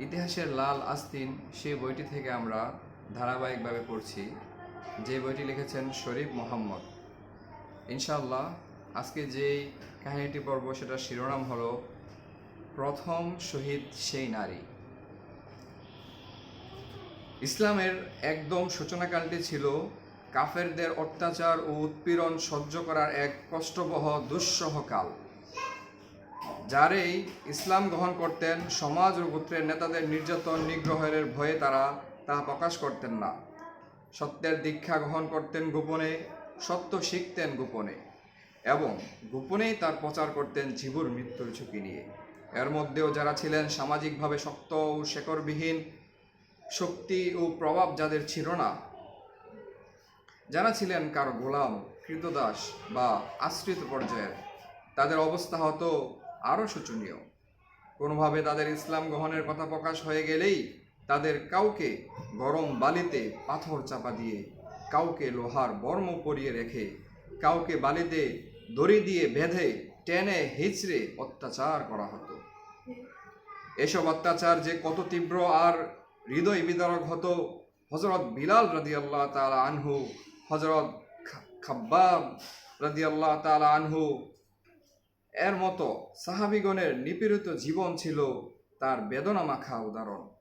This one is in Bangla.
ইতিহাসের লাল আস্তিন সেই বইটি থেকে আমরা ধারাবাহিকভাবে পড়ছি। যে বইটি লিখেছেন শরীফ মোহাম্মদ। ইনশাল্লাহ আজকে যেই কাহিনীটি পর্ব সেটা শিরোনাম হলো, প্রথম শহীদ সেই নারী। ইসলামের একদম সূচনাকালটি ছিল কাফেরদের অত্যাচার ও উৎপীড়ন সহ্য করার এক কষ্টবহ দুঃসহ কাল। যারাই ইসলাম গ্রহণ করতেন, সমাজ ও গোত্রের নেতাদের নির্যাতন, নিগ্রহের ভয়ে তারা তা প্রকাশ করতেন না। সত্যের দীক্ষা গ্রহণ করতেন গোপনে, সত্য শিখতেন গোপনে এবং গোপনেই তার প্রচার করতেন জীবুর মৃত্যুর ঝুঁকি নিয়ে। এর মধ্যেও যারা ছিলেন সামাজিকভাবে শক্ত ও শেকরবিহীন শক্তি ও প্রভাব যাদের ছিল না, যারা ছিলেন কারও গোলাম, কৃতদাস বা আশ্রিত পর্যায়ের, তাদের অবস্থা হতো আরও শোচনীয়। কোনোভাবে তাদের ইসলাম গ্রহণের কথা প্রকাশ হয়ে গেলেই তাদের কাউকে গরম বালিতে পাথর চাপা দিয়ে, কাউকে লোহার বর্ম পরিয়ে রেখে, কাউকে বালিতে দড়ি দিয়ে বেঁধে, টেনে হিচড়ে অত্যাচার করা হতো। এসব অত্যাচার যে কত তীব্র আর হৃদয় বিদারক হতো হজরত বিলাল রাদি আল্লাহ তালা আনহু হজরত খাব্বাব রাদি আল্লাহ তালা আনহু এর মতো সাহাবিগণের নিপীড়িত জীবন ছিল তার বেদনা মাখা উদাহরণ।